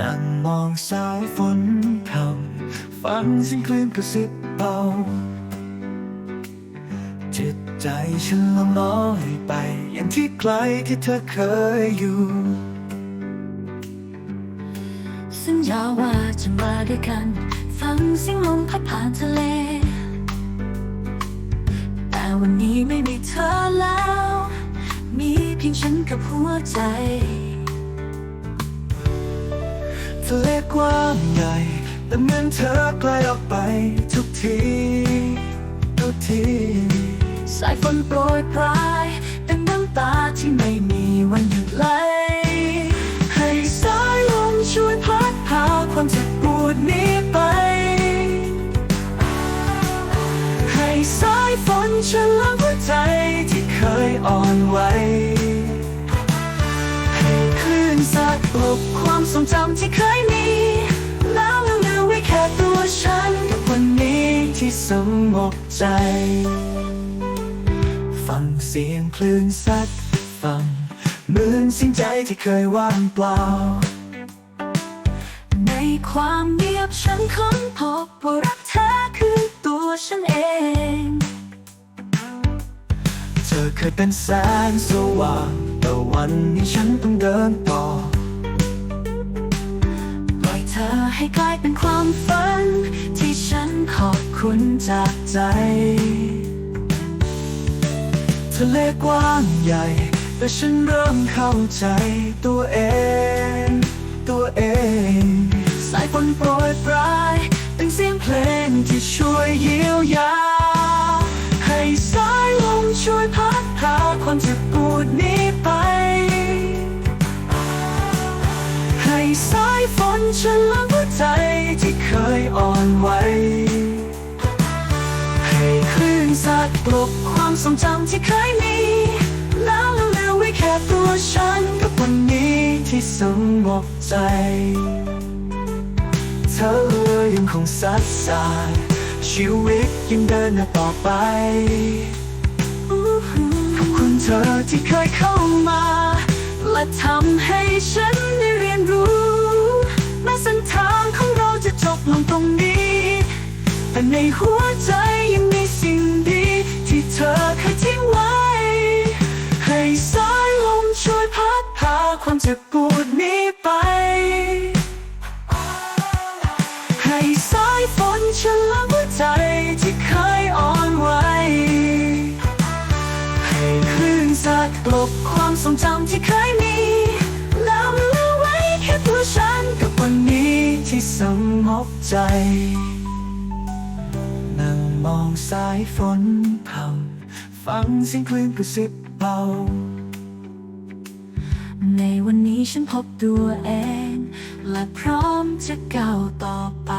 นั่งมองสายฝนพรำฟังเสียงคลื่นกระซิบเบาจิตใจฉันละน้อยไป อย่างที่ไกลที่เธอเคยอยู่ สัญญาว่าจะมาด้วยกัน ฟังเสียงลมพัดผ่านทะเล แต่วันนี้ไม่มีเธอแล้ว มีเพียงฉันกับหัวใจ ทะเลกว้างใหญ่แต่เหมือนเธอไกลออกไปทุกที ทุกที สายฝนโปรยปลายเป็นน้ำตาที่ไม่ ทรงจำที่เคยมี แล้วเหลือไว้แค่ตัวฉันกับวันนี้ที่สงบใจ ฟังเสียงคลื่นซัดฟังเหมือนสิ้นใจที่เคยว่างเปล่า ในความเงียบฉันค้นพบว่ารักเธอคือตัวฉันเอง เธอเคยเป็นแสงสว่างแต่วันนี้ฉันต้องเดินต่อ ให้กลายเป็นความฝัน ที่ฉันขอบคุณจากใจ ทะเลกว้างใหญ่ แต่ฉันเริ่มเข้าใจตัวเอง ตัวเอง สายฝนโปร สายฝนช่วยล้างหัวใจที่เคยอ่อนไหว ให้คลื่นซัดกลบความทรงจำที่เคยมีแล้วเหลือไว้แค่ตัวฉันกับวันนี้ที่สงบใจ เธอยังคงสัดสายชีวิตยังเดินหน้าต่อไปขอบคุณเธอที่เคยเข้ามา และทำให้ฉันได้เรียนรู้ ลงตรงนี้ แต่ในหัวใจยังมีสิ่งดี ที่เธอเคยทิ้งไว้ ให้สายลมช่วยพัดพาความเจ็บปวดนี้ไป ให้สายฝนช่วยล้างหัวใจที่เคยอ่อนไหวให้คลื่นซัดกลบความทรงจำที่เคยมี สงบใจ นั่งมองสายฝนพรำฟังเสียงคลื่นกระซิบเบา ในวันนี้ฉันพบตัวเอง และพร้อมจะก้าวต่อไป